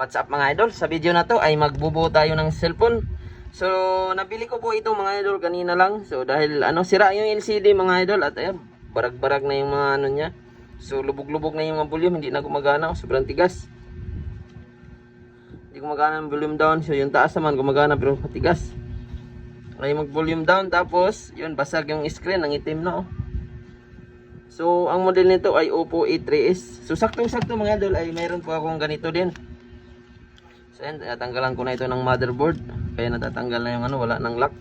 What's up mga idol? Sa video na to ay magbubuo tayo ng cellphone. So, nabili ko po ito mga idol kanina lang. So, dahil ano, sira yung LCD mga idol at ayan, barag-barag na yung mga ano niya. So, lubog-lubog na yung mga volume, hindi na gumagana. Sobrang tigas. Hindi gumagana ang volume down. So, yung taas naman gumagana pero matigas. Ay mag-volume down tapos, yun, basag yung screen, ang itim na oh. So, ang model nito ay Oppo A3s. So, saktong-sakto mga idol ay mayroon po akong ganito din. So, ayan, natanggalan ko na ito ng motherboard. Kaya natatanggal na yung ano, wala ng lock.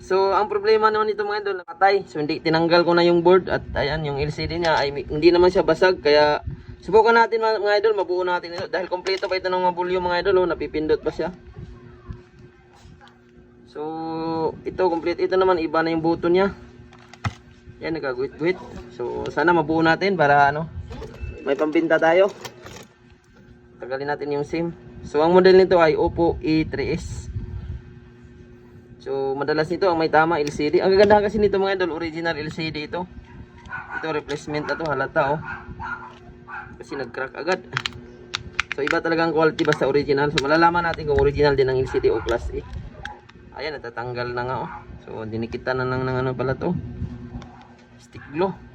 So, ang problema naman nito mga idol, nakatay. So, hindi tinanggal ko na yung board at ayan, yung LCD niya ay hindi naman siya basag. Kaya, subukan natin mga, idol, mabuo natin ito. Dahil kompleto pa ito ng volume mga idol, oh, napipindot pa siya. So, ito complete. Ito naman iba na yung button niya. Yan, nagkaguit-guit. So, sana mabuo natin para ano, may pambinta tayo. Tagalin natin yung SIM. So, ang model nito ay Oppo E3s. So, madalas nito ang may tama LCD. Ang gaganda kasi nito mga idol, original LCD ito. Ito, replacement na to, halata oh. Kasi nag-crack agad. So, iba talaga ang quality basta original. So, malalaman natin kung original din ang LCD o Class A. Ayan, natatanggal na nga oh. So, dinikitan na lang ng ano pala to. Stick glue.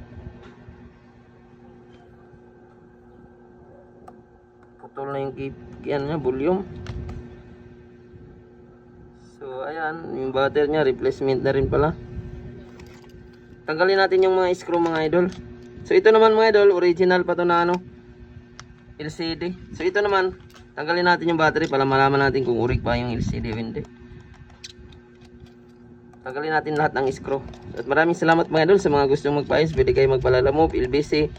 Putol na yung yan niya, volume. So, ayan, yung battery niya, replacement na rin pala. Tanggalin natin yung mga screw mga idol. So, ito naman mga idol, original pa to na ano, LCD. So, ito naman, tanggalin natin yung battery para malaman natin kung urik pa yung LCD o hindi. Tanggalin natin lahat ng screw. At maraming salamat mga idol sa mga gustong magpa-ayos. Pwede kayo magpalalamove, LBC.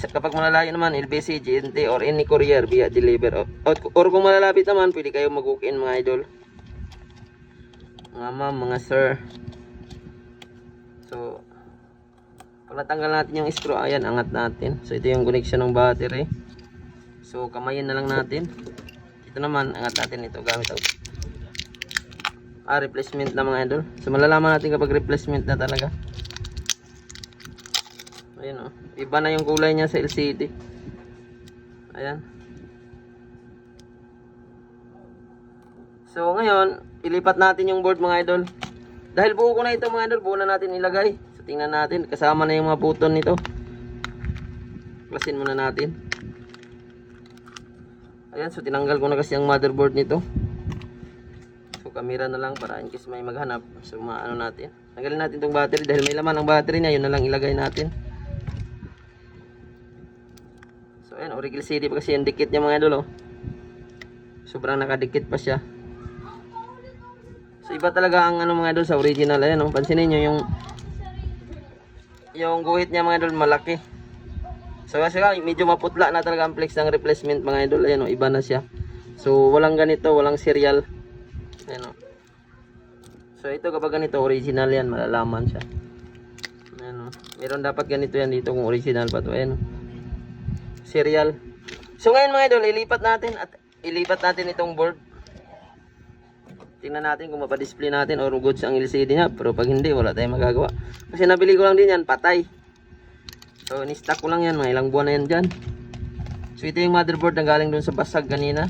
Sa- Kapag malalayo naman, LBC, GNT, or any courier via deliver. O, or, or kung malalapit naman, pwede kayo mag-walk-in mga idol. Mga ma'am, mga sir. So, pag natin yung screw, ayan, angat natin. So, ito yung connection ng battery. So, kamayin na lang natin. Ito naman, angat natin ito gamit ang ah, replacement na mga idol. So malalaman natin kapag replacement na talaga. Ayan oh. Iba na yung kulay niya sa LCD. Ayan. So ngayon, ilipat natin yung board mga idol. Dahil buo ko na ito mga idol, buo na natin ilagay. So tingnan natin, kasama na yung mga button nito. Klasin muna natin. Ayan, so tinanggal ko na kasi ang motherboard nito. So camera na lang para in case may maghanap. So maano natin. Tanggalin natin tong battery dahil may laman ang battery niya, yun na lang ilagay natin. Ayan, original CD pa kasi yung dikit niya mga idol oh. Sobrang nakadikit pa siya. So iba talaga ang ano mga idol sa original. Ayan oh, pansinin niyo yung yung guhit niya mga idol malaki. So kasi medyo maputla na talaga ang flex ng replacement mga idol. Ayan oh, iba na siya. So walang ganito, walang serial. Ayan o. So ito kapag ganito original yan, malalaman siya. Ayan o. Meron dapat ganito yan dito kung original pa to. Ayan o. Serial. So ngayon mga idol, ilipat natin at ilipat natin itong board. Tingnan natin kung mapadisplay natin or goods ang LCD niya. Pero pag hindi, wala tayong magagawa. Kasi nabili ko lang din yan, patay. So ni-stock ko lang yan, mga ilang buwan na yan dyan. So ito yung motherboard na galing dun sa basag kanina.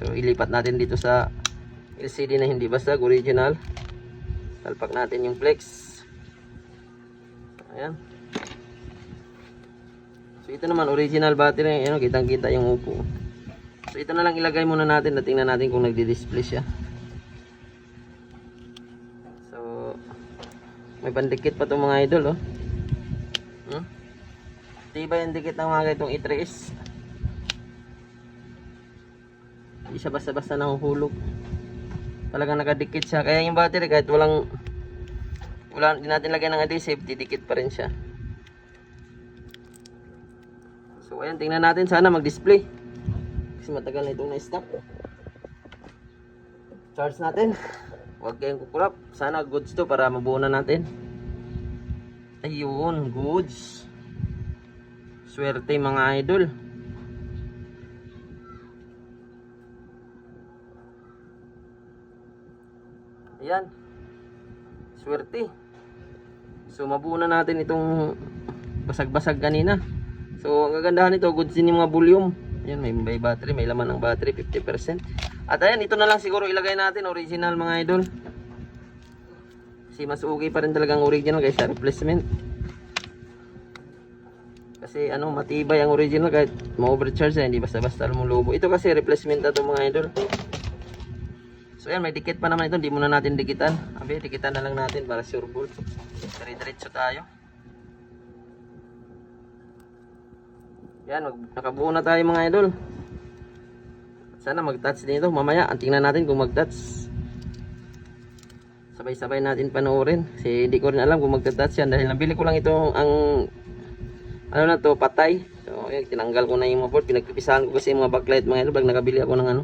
So ilipat natin dito sa LCD na hindi basag, original. Salpak natin yung flex. Ayan. So ito naman original battery, ayan, kitang-kita yung upo. So ito na lang ilagay muna natin at tingnan natin kung nagdi-display siya. So may pandikit pa itong mga idol, oh. Hmm? Tiba yung dikit ng mga itong i3S. Hindi siya basta-basta nahuhulog talagang nakadikit siya kaya yung battery kahit walang wala din natin lagyan ng adhesive didikit pa rin siya so ayan tingnan natin. Sana mag display kasi matagal na itong na-stop charge natin. Huwag kayong kukurap. Sana goods to para mabuo na natin. Ayun goods. Swerte mga idol. Ayan. Swerte. So mabuo na natin itong basag-basag kanina. So ang kagandahan nito, goods din yung mga volume. Yan, may, may battery, may laman ng battery, 50%. At ayan, ito na lang siguro ilagay natin, original mga idol. Kasi mas okay pa rin talagang original kaysa replacement. Kasi ano, matibay ang original kahit ma-overcharge yan, hindi basta-basta lumulobo. Ito kasi replacement na to mga idol. So yan, may dikit pa naman ito, hindi muna natin dikitan. Abi, dikitan na lang natin para sure ball. Dire-diretso tayo. Yan, nakabuo na tayo mga idol. Sana mag-touch din ito. Mamaya, tingnan natin kung mag-touch. Sabay-sabay natin panoorin. Kasi hindi ko rin alam kung mag-touch yan. Dahil nabili ko lang ito ang ano na to, patay. So, yan, tinanggal ko na yung mga board. Pinagpipisahan ko kasi yung mga backlight mga idol. Bag nakabili ako ng ano,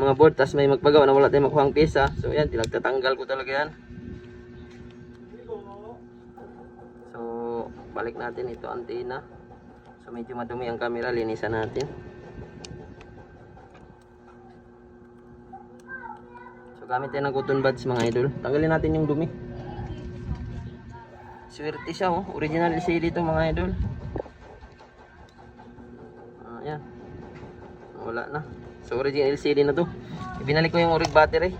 mga board. Tapos may magpagawa na wala tayong makuha ang pyesa. So, yan, pinagtatanggal ko talaga yan. So, balik natin ito antena. So medyo madumi ang camera, linisan natin. So gamit tayo ng cotton buds mga idol. Tanggalin natin yung dumi. Swerte siya oh. Original LCD ito mga idol. Ah, yan. Wala na. So original LCD na to. Ibinalik ko yung orig battery.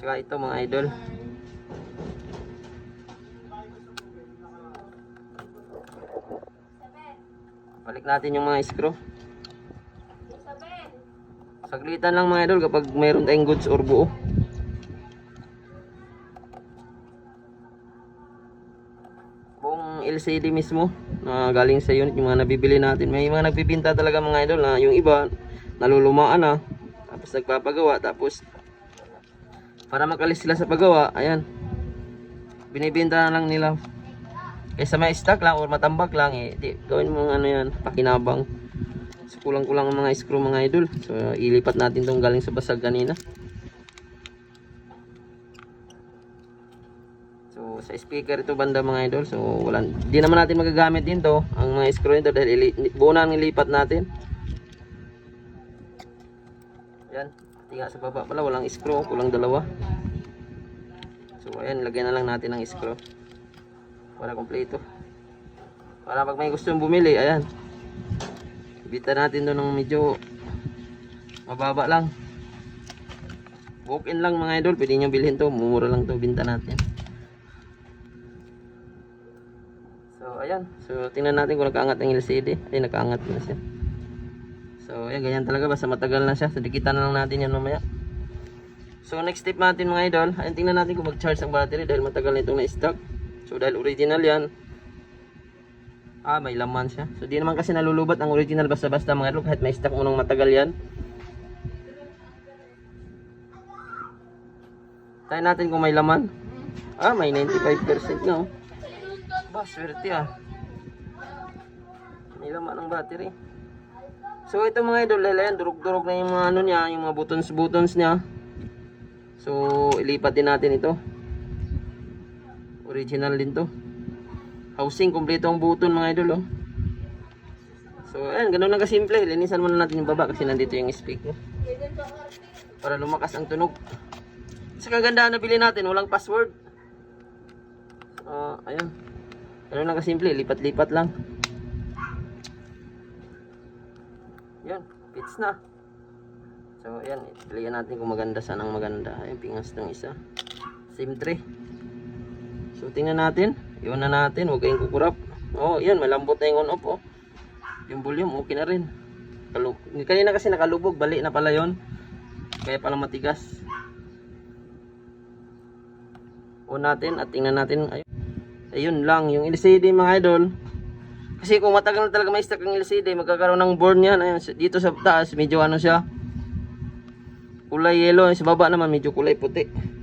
Saka ito mga idol. Balik natin yung mga screw. Saglitan lang mga idol kapag mayroon tayong goods or buo. Buong LCD mismo na galing sa unit yung mga nabibili natin. May mga nagbibinta talaga mga idol na yung iba nalulumaan na tapos nagpapagawa tapos para makalis sila sa paggawa, ayan. Binibenta na lang nila Kaysa may stock lang or matambak lang eh, di, gawin mo ano yan, pakinabang. So, kulang-kulang ang mga screw mga idol. So, ilipat natin tong galing sa basag kanina. So, sa speaker ito banda mga idol. So, wala, di naman natin magagamit din to, ang mga screw nito dahil ili, buo ang ilipat natin. Yan, tinga sa baba pala, walang screw, kulang dalawa. So, ayan, lagyan na lang natin ng screw para kompleto. Para pag may gustong bumili ayan. Bita natin doon ng medyo mababa lang. Walk in lang mga idol. Pwede nyo bilhin to. Mumura lang to binta natin. So ayan. So tingnan natin kung nakaangat ang LCD ay nakaangat na siya. So ayan ganyan talaga. Basta matagal na siya. So dikitan na lang natin yan mamaya. So next step natin mga idol, ayun tingnan natin kung mag-charge ang battery dahil matagal na itong na-stock. So dahil original yan, ah may laman siya. So di naman kasi nalulubat ang original basta-basta mga idol kahit may stock mo nung matagal yan. Tayo natin kung may laman. Ah, may 95% na oh. Ba, swerte ah. May laman ang battery. So ito mga idol, lalayan, durog-durog na yung mga ano niya, yung mga buttons-buttons niya. So ilipat din natin ito. Original din to. Housing, kompleto ang button mga idol oh. So ayan, ganun lang kasimple. Linisan muna natin yung baba kasi nandito yung speaker. Para lumakas ang tunog. Sa kagandahan na bili natin, walang password. Ah, ayan. Ganun lang kasimple, lipat-lipat lang. Yan, fits na. So, ayan, pilihan natin kung maganda saan ang maganda. Ayan, pingas ng isa. Same tray. So, tingnan natin. Iwan na natin, huwag kayong kukurap. Oh, yan, malambot na yung on-off, oh. Yung volume, okay na rin. Kanina kasi nakalubog, bali na pala yon Kaya pala matigas. On natin at tingnan natin. Ayun. Ayun lang, yung LCD mga idol. Kasi kung matagal na talaga may stock ang LCD, magkakaroon ng board niyan. Ayun, dito sa taas, medyo ano siya. Kulay yellow, sa baba naman medyo kulay puti.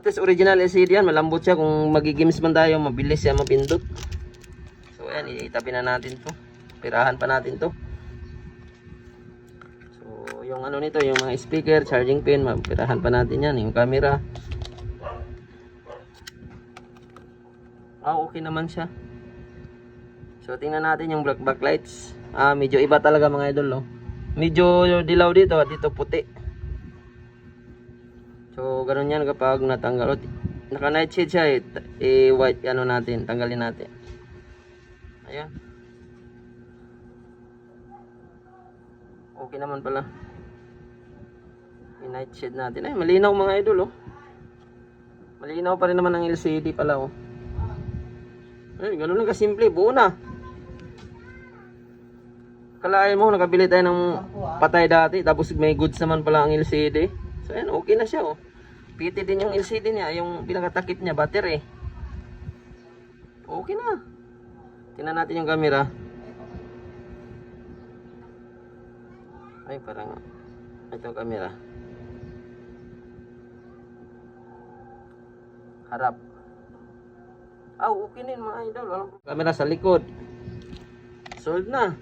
At original LCD yan, malambot siya kung magigims man tayo, mabilis siya mapindot. So, ayan, itabi na natin to. Pirahan pa natin to. So, yung ano nito, yung mga speaker, charging pin, mapirahan pa natin yan. Yung camera. Ah, okay naman siya. So, tingnan natin yung black backlights. Ah, medyo iba talaga mga idol, oh. Medyo dilaw dito, dito puti. Ganun yan kapag natanggal. Naka night shade siya eh. eh white ano natin, tanggalin natin. Ayan. Okay naman pala. Yung night shade natin. Ay, malinaw mga idol, oh. Malinaw pa rin naman ang LCD pala, oh. Ay, ganun lang kasimple. Buo na. Kalahin mo, nakabili tayo ng patay dati. Tapos may goods naman pala ang LCD. So, ayan, okay na siya, oh. PT din yung LCD niya. Yung pinakatakip niya, battery. Okay na. Tingnan natin yung camera. Ay, parang ito camera. Harap. Ah, okay na yun mga idol. Walang camera sa likod. Sold na.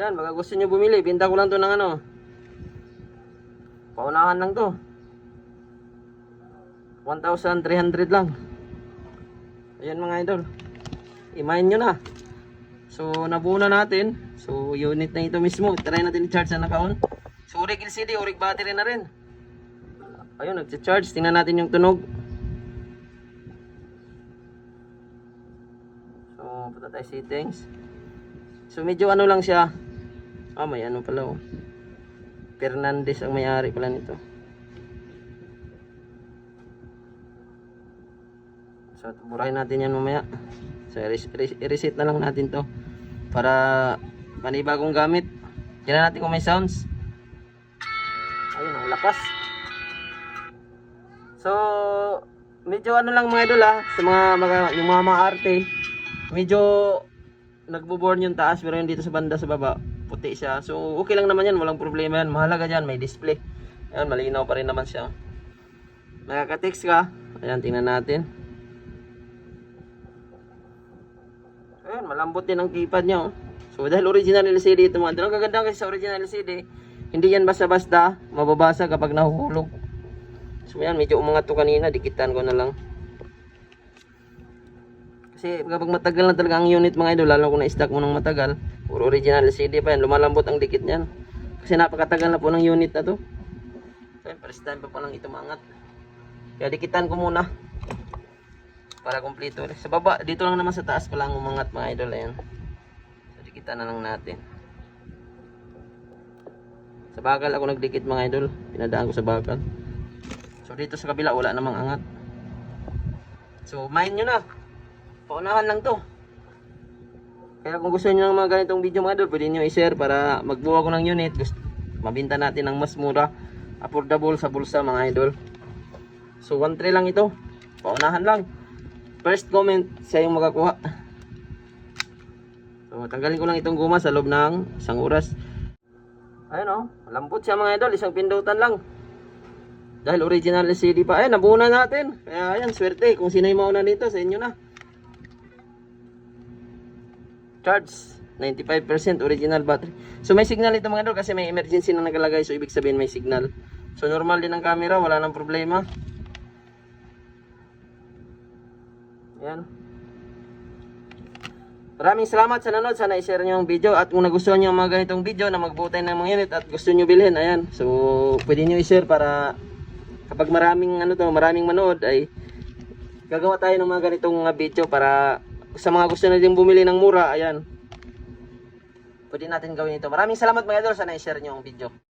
Yan, baka gusto nyo bumili. Binta ko lang to ng ano. Paunahan lang to. 1,300 lang. Ayan mga idol. Imahin nyo na. So, nabuo na natin. So, unit na ito mismo. Try natin i-charge na naka-on. So, urig LCD, urig battery na rin. Ayun, nag-charge. Tingnan natin yung tunog. So, punta tayo settings. So, medyo ano lang siya. Ah, may ano pala oh. Fernandez ang may-ari pala nito. So, burahin natin yan mamaya. So, i-reset na lang natin to. Para panibagong gamit. Tingnan natin kung may sounds. Ayun, ang lakas. So, medyo ano lang mga idol ah, sa mga, mga yung mga maarte. Medyo nagbo-burn yung taas pero yung dito sa banda sa baba, puti siya. So, okay lang naman yan, walang problema yan. Mahalaga dyan, may display. Ayan, malinaw pa rin naman siya. Nakaka-text ka. Ayan, tingnan natin. Ayan, malambot din ang keypad niya. Oh. So, dahil original LCD ito mga idol. Ang kaganda kasi sa original LCD, hindi yan basta-basta mababasa kapag nahuhulog. So, yan, medyo umangat to kanina. Dikitan ko na lang. Kasi kapag matagal na talaga ang unit mga idol, lalo kung na-stack mo ng matagal, puro original LCD pa yan, lumalambot ang dikit niyan. Kasi napakatagal na po ng unit na to. So, first time pa po lang ito maangat. Kaya dikitan ko muna. Para kumpleto. Sa baba, dito lang naman sa taas pa lang umangat mga idol. Ayan. So, dikitan na lang natin. Sa bakal ako nagdikit mga idol. Pinadaan ko sa bakal. So, dito sa kabila, wala namang angat. So, main nyo na. Paunahan lang to. Kaya kung gusto niyo ng mga ganitong video mga idol, pwede niyo i-share para magbuo ako ng unit. Gusto, mabinta natin ng mas mura. Affordable sa bulsa mga idol. So 1.3 lang ito. Paunahan lang. First comment, siya yung makakuha. So tanggalin ko lang itong guma sa loob ng isang oras. Ayun oh, lambot siya mga idol. Isang pindutan lang. Dahil original LCD pa. Ayun, nabuo na natin. Kaya ayan, swerte. Kung sino yung mauna nito, sa inyo na charge 95% original battery so may signal ito mga idol kasi may emergency na nakalagay so ibig sabihin may signal so normal din ang camera wala nang problema yan maraming salamat sa nanood sana i-share nyo ang video at kung nagustuhan nyo mga ganitong video na magbuo tayo ng mga unit at gusto nyo bilhin ayan so pwede nyo i-share para kapag maraming ano to maraming manood ay gagawa tayo ng mga ganitong mga video para sa mga gusto na din bumili ng mura, ayan. Pwede natin gawin ito. Maraming salamat mga idol, sana i-share nyo ang video.